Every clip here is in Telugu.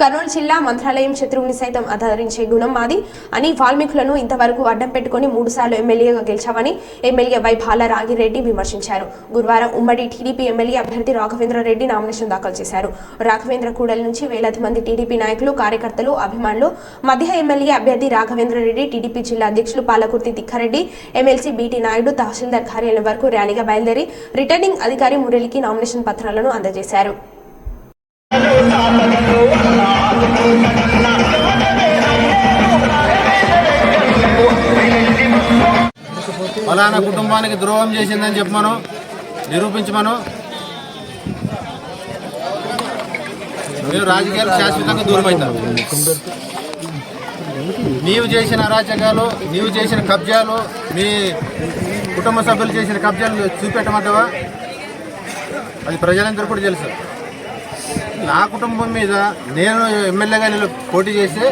కర్నూలు జిల్లా మంత్రాలయం శత్రువుని సైతం ఆదరించే గుణం మాది. అని వాల్మీకులను ఇంతవరకు అడ్డం పెట్టుకుని మూడుసార్లు ఎమ్మెల్యేగా గెలిచామని ఎమ్మెల్యే వై భాల రాగిరెడ్డి విమర్శించారు. గురువారం ఉమ్మడి టీడీపీ ఎమ్మెల్యే అభ్యర్థి రాఘవేంద్ర రెడ్డి నామినేషన్ దాఖలు చేశారు. రాఘవేంద్ర కూడలి నుంచి వేలాది మంది టీడీపీ నాయకులు కార్యకర్తలు అభిమానులు మధ్య ఎమ్మెల్యే అభ్యర్థి రాఘవేంద్ర రెడ్డి టీడీపీ జిల్లా అధ్యక్షులు Palakurthi Tikkareddy MLC B T తహసీల్దార్ కార్యాలయం వరకు ర్యాలీగా బయలుదేరి రిటర్నింగ్ అధికారి మురళికి నామినేషన్ పత్రాలను అందజేశారు. ఫలానా కుటుంబానికి ద్రోహం చేసిందని చెప్పమను నిరూపించమను. మీరు రాజకీయాలు శాశ్వతంగా దూరం అవుతారు నీవు చేసిన అరాచకాలు నీవు చేసిన కబ్జాలు మీ కుటుంబ సభ్యులు చేసిన కబ్జాలు చూపెట్టమంటావా? అది ప్రజలందరూ కూడా తెలుసు. నా కుటుంబం మీద నేను ఎమ్మెల్యేగా నేను పోటీ చేస్తే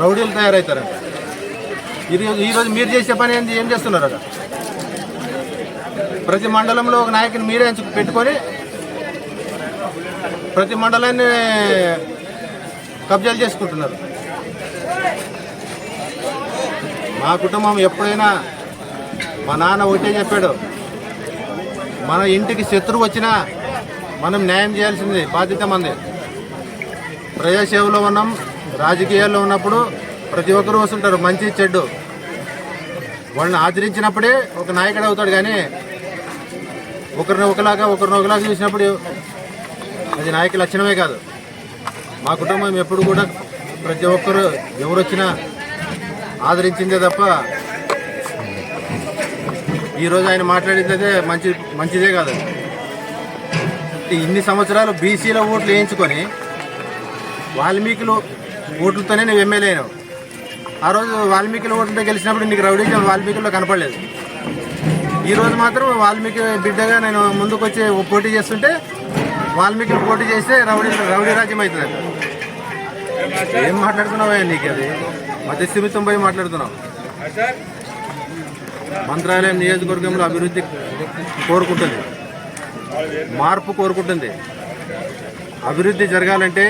రౌడీలు తయారవుతారు ఈరోజు ఈరోజు మీరు చేసే పని ఏంది? ఏం చేస్తున్నారు అక్కడ ప్రతి మండలంలో ఒక నాయకుని మీరే పెట్టుకొని ప్రతి మండలాన్ని కబ్జాలు చేసుకుంటున్నారు. మా కుటుంబం ఎప్పుడైనా మా నాన్న ఒకటే చెప్పాడు మన ఇంటికి శత్రువు వచ్చినా మనం న్యాయం చేయాల్సింది బాధ్యత మంది. ప్రజాసేవలో ఉన్నాం రాజకీయాల్లో ఉన్నప్పుడు ప్రతి ఒక్కరూ వస్తుంటారు మంచి చెడ్డు వాళ్ళని ఆచరించినప్పుడే ఒక నాయకుడు అవుతాడు కానీ ఒకరిని ఒకలాగా ఒకరిని ఒకలాగా చూసినప్పుడు అది నాయక లక్షణమే కాదు. మా కుటుంబం ఎప్పుడు కూడా ప్రతి ఒక్కరు ఎవరు వచ్చినా ఆదరించిందే తప్ప ఈరోజు ఆయన మాట్లాడింది మంచి మంచిదే కాదు. ఇన్ని సంవత్సరాలు బీసీలో ఓట్లు వేయించుకొని వాల్మీకులు ఓట్లతోనే నువ్వు ఎమ్మెల్యే అయినావు. ఆ రోజు వాల్మీకుల ఓట్లతో గెలిచినప్పుడు నీకు రౌడీజం వాల్మీకుల్లో కనపడలేదు. ఈరోజు మాత్రం వాల్మీకి బిడ్డగా నేను ముందుకు వచ్చి పోటీ చేస్తుంటే వాల్మీకులు పోటీ చేస్తే రౌడీ రౌడీ రాజ్యం అవుతుంది ఏం మాట్లాడుతున్నావు నీకు అది? మధ్య స్థిమితం పోయి మాట్లాడుతున్నావు. మంత్రాలయం నియోజకవర్గంలో అభివృద్ధి కోరుకుంటుంది. మార్పు కోరుకుంటుంది. అభివృద్ధి జరగాలంటే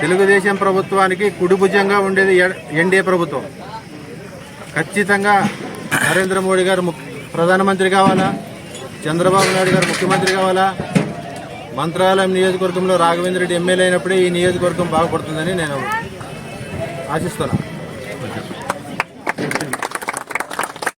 తెలుగుదేశం ప్రభుత్వానికి కుడిభుజంగా ఉండేది ఎన్డీఏ ప్రభుత్వం. ఖచ్చితంగా నరేంద్ర మోడీ గారు ప్రధానమంత్రి కావాలా? చంద్రబాబు నాయుడు గారు ముఖ్యమంత్రి కావాలా? మంత్రాలయం నియోజకవర్గంలో రాఘవేంద్ర రెడ్డి ఎమ్మెల్యే అయినప్పుడే ఈ నియోజకవర్గం బాగుపడుతుందని నేను ఆశిస్తున్నాను.